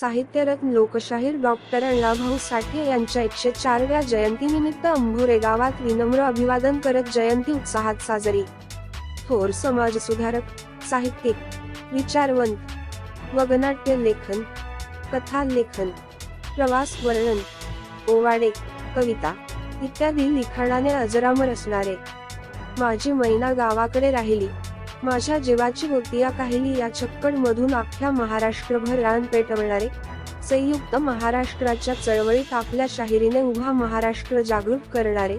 साहित्यरत्न लोकशाहीर डॉक्टर अण्णाभाऊ साठे यांच्या एकशे चारव्या जयंतीनिमित्त अंभुरे गावात विनम्र अभिवादन करत जयंती उत्साहात साजरी. थोर समाजसुधारक साहित्यिक विचारवंत वगनाट्य लेखन कथा लेखन प्रवास वर्णन ओवाडे कविता इत्यादी लिखाणाने अजरामर असणारे. माझी मैना गावाकडे राहिली. माझ्या जीवाची होती या काहिली या छक्कड मधून अख्ख्या महाराष्ट्रभर रान पेटवणारे संयुक्त महाराष्ट्राच्या चळवळीत आपल्या शाहिरीने उभा महाराष्ट्र जागृत करणारे.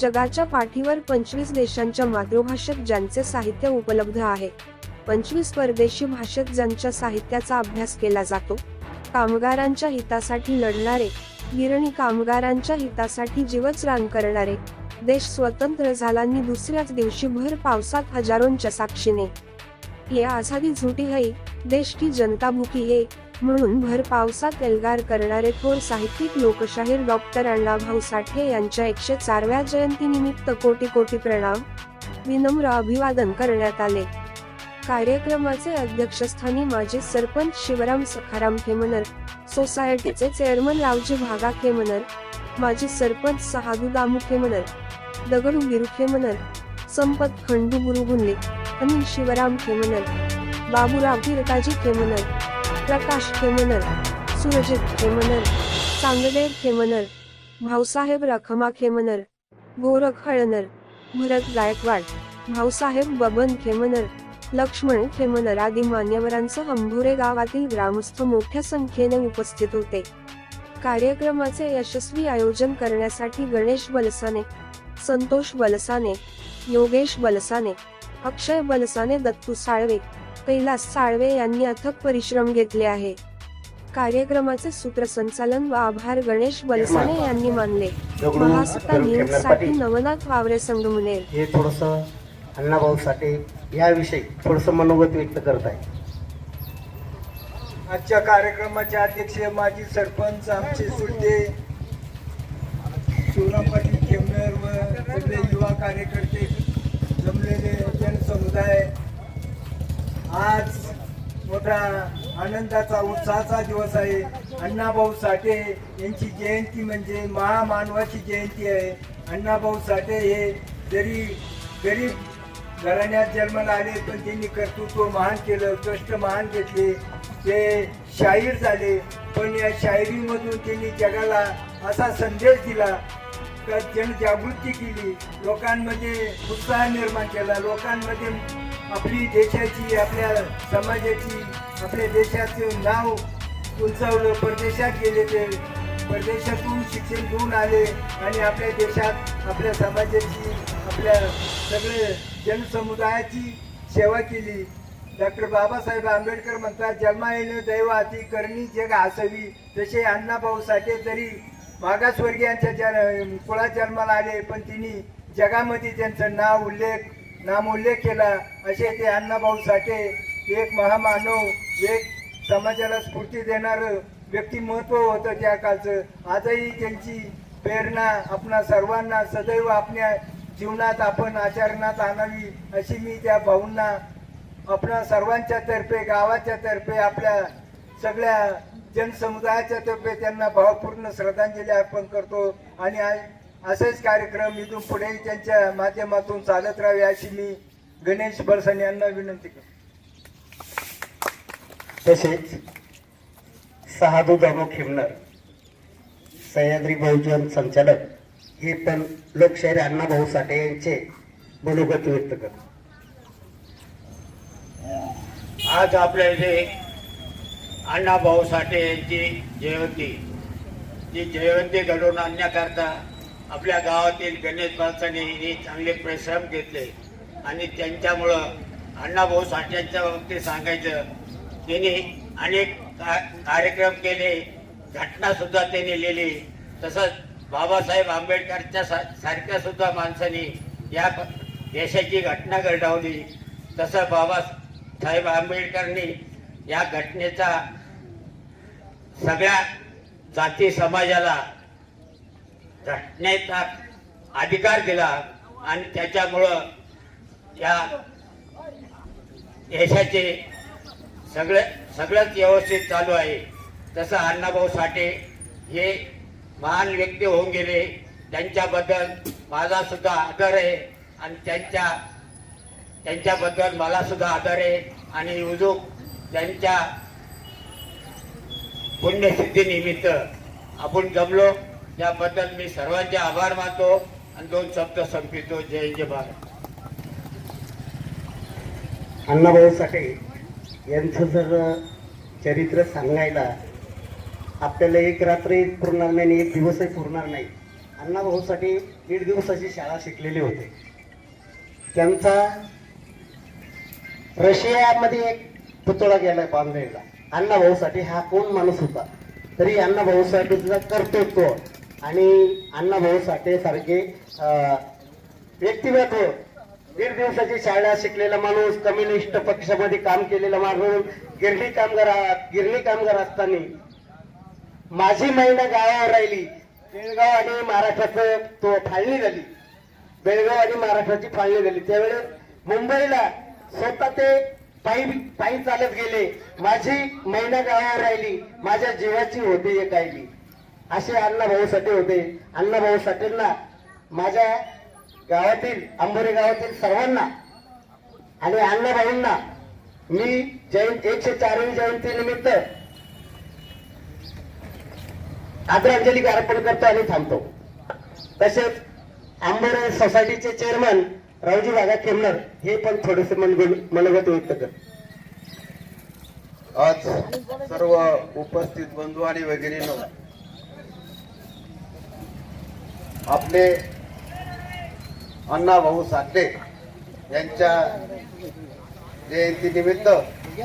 जगाच्या पाठीवर पंचवीस देशांच्या मातृभाषेत ज्यांचे साहित्य उपलब्ध आहे पंचवीस परदेशी भाषेत ज्यांच्या साहित्याचा अभ्यास केला जातो कामगारांच्या हितासाठी लढणारे गिरणी कामगारांच्या हितासाठी जीवच रान करणारे देश स्वतंत्र झालानी दुसऱ्याच दिवशी भर पावसात हजारोंच्या साक्षीने. या आझादी झुटी है देश की जनता भुकी है म्हणून भर पावसात एल्गार करणारे थोर साहित्यिक लोकशाहीर डॉक्टर अण्णाभाऊ साठे यांच्या एकशे चारव्या जयंतीनिमित्त कोटी कोटी प्रणाम विनम्र अभिवादन करण्यात आले. कार्यक्रमाचे अध्यक्षस्थानी माजी सरपंच शिवराम सखाराम खेमनर सोसायटीचे चेअरमन रावजी भागा खेमनर माजी सरपंच सहादू दामू दगडू गिरुखेमनर संपत खंडू गुरुगुंले अनिल शिवराम खेमनर बाबूराव हिरकाजी खेमनर प्रकाश खेमनर सुरजित खेमनर चांगदेव खेमनर भाऊसाहेब रखमा खेमनर गोरख हळनर भरत गायकवाड भाऊसाहेब बबन खेमनर लक्ष्मण खेमनर आदी मान्यवरांसह अंभुरे गावातील ग्रामस्थ मोठ्या संख्येने उपस्थित होते. कार्यक्रमाचे यशस्वी आयोजन करण्यासाठी गणेश बलसाने संतोष बलसाने योगेश बलसाने अक्षय बलसाने दत्तू साळवे कैलास साळवे यांनी अथक परिश्रम घेतले आहे. कार्यक्रमाचे सूत्रसंचालन व आभार गणेश बलसाने यांनी मानले. महासत्ता न्यूजसाठी नवनाथ वावरे संगमनेर. हे थोडस अण्णाभाऊ साठे याविषयी थोडस मनोगत व्यक्त करत आहे. आजच्या कार्यक्रमाचे अध्यक्ष माजी सरपंच आमचे सुट्टे शिवराम पाटील खेमनर व सगळे युवा कार्यकर्ते जमलेले जनसमुदाय. आज मोठा आनंदाचा उत्साहाचा दिवस आहे. अण्णाभाऊ साठे यांची जयंती म्हणजे महामानवाची जयंती आहे. अण्णाभाऊ साठे हे जरी गरीब घराण्यात जन्माला आले पण त्यांनी कर्तृत्व महान केलं कष्ट महान घेतले. ते शाहीर झाले पण या शायरीमधून त्यांनी जगाला असा संदेश दिला का जनजागृती केली. लोकांमध्ये उत्साह निर्माण केला. लोकांमध्ये आपली देशाची आपल्या समाजाची आपल्या देशाचं नाव उंचावलं. परदेशात गेले ते. परदेशातून शिक्षण घेऊन आले आणि आपल्या देशात आपल्या समाजाची आपल्या सगळे जनसमुदायाची सेवा केली. डॉक्टर बाबासाहेब आंबेडकर म्हणतात जन्मा येणे दैव हाती करणी जग हसवी तसे अण्णाभाऊ साठे तरी मागासवर्गीयांच्या जन कुळात जन्माला आले पण तिने जगामध्ये त्यांचं नाव उल्लेख नामोल्लेख केला. असे ते अण्णाभाऊ साठे एक महामानव एक समाजाला स्फूर्ती देणारं व्यक्तिमत्व होतं त्या काळचं. आजही त्यांची प्रेरणा आपणा सर्वांना सदैव आपल्या जीवनात आपण आचरणात आणावी अशी मी त्या भाऊंना आपणा सर्वांच्या तर्फे गावाच्या तर्फे आपल्या सगळ्या जनसमुदायाच्या तर्फे त्यांना भावपूर्ण श्रद्धांजली अर्पण करतो. आणि असेच कार्यक्रम इथून पुढे त्यांच्या माध्यमातून चालत राहावे अशी मी गणेश बळसण यांना विनंती करतो. तसेच सहादू दामो खिमनर सह्याद्री बहुजन संचालक हे पण लोकशाहीर अण्णाभाऊ साठे यांचे मनोगत व्यक्त करत. आज आपल्या इथे अण्णाभाऊ साठे यांची जयंती. जी जयंती घडवून आणण्याकरता आपल्या गावातील गणेश माणसाने हे चांगले परिश्रम घेतले. आणि त्यांच्यामुळं अण्णाभाऊ साठ्यांच्या बाबतीत सांगायचं त्यांनी अनेक का कार्यक्रम केले घटनासुद्धा त्यांनी लिहिली. तसंच बाबासाहेब आंबेडकरच्या सा सारख्या सुद्धा माणसांनी या देशाची घटना घडवली. तसं बाबासाहेब आंबेडकरनी या घटनेचा सगळ्या जाती समाजाला घटनेचा अधिकार दिला आणि त्याच्यामुळं या देशाचे सगळे सगळंच व्यवस्थित चालू आहे. तसं अण्णाभाऊ साठे हे महान व्यक्ती होऊन गेले. त्यांच्याबद्दल माझा सुद्धा आदर आहे. आणि त्यांच्या त्यांच्याबद्दल मला सुद्धा आदर आहे. आणि उजूक त्यांच्या पुण्यसिद्धीनिमित्त आपण जमलो. त्याबद्दल मी सर्वांचे आभार मानतो. आणि दोन शब्द संपितो जय जय भारत. अण्णाभाऊ साठे यांचं जर चरित्र सांगायला आपल्याला एक रात्री पुरणार नाही आणि एक दिवसही पुरणार नाही. अण्णाभाऊसाठी दीड दिवसाची शाळा शिकलेली होते. त्यांचा रशियामध्ये एक पुतळा गेलाय बांधलेला अण्णाभाऊसाठी हा कोण माणूस होता? तरी अण्णाभाऊ तिचा कर्तृत्व आणि अण्णाभाऊ साठे सारखे व्यक्तिमत्व. दीड दिवसाची शाळा शिकलेला माणूस कम्युनिस्ट पक्षामध्ये काम केलेला माणूस गिरणी कामगार गिरणी कामगार असताना माझी महिना गावावर राहिली. बेळगाव आणि महाराष्ट्राचं तो फाळणी झाली. बेळगाव आणि महाराष्ट्राची फाळणी झाली. त्यावेळेस मुंबईला स्वतः ते पायी पायी चालत गेले. माझी महिना गावावर राहिली. माझ्या जीवाची होती एक आईली. असे अण्णाभाऊ साठे होते. अण्णाभाऊ साठेंना माझ्या गावातील आंबोरे गावातील सर्वांना आणि अण्णाभाऊंना मी जयंत एकशे चारवी जयंती निमित्त आदरांजली अर्पण करतो आणि थांबतो. तसेच आंबोरे सोसायटीचे चेअरमन रावजी बागा खेमनर हे पण थोडेसे मनगुण- मनोगत व्यक्त कर. आज सर्व उपस्थित बंधू आणि वगैरे आपले अण्णा भाऊ साठे यांच्या जयंतीनिमित्त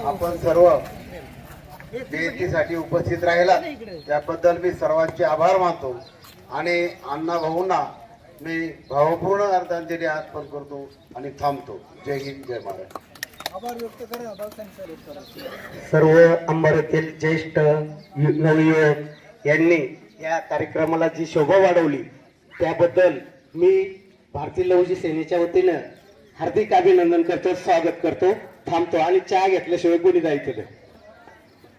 आपण सर्व जयंतीसाठी उपस्थित राहिला. त्याबद्दल मी सर्वांचे आभार मानतो. आणि अण्णा भाऊंना मी भावपूर्ण अर्धांजली अर्पण करतो आणि थांबतो. जय हिंद जय महाराष्ट्र. सर्व अंबारातील ज्येष्ठ नवयुवक यांनी या कार्यक्रमाला जी शोभा वाढवली त्याबद्दल मी भारतीय लवजी सेनेच्या वतीनं हार्दिक अभिनंदन करतो स्वागत करतो थांबतो आणि चहा घेतल्याशिवाय कोणी जायचं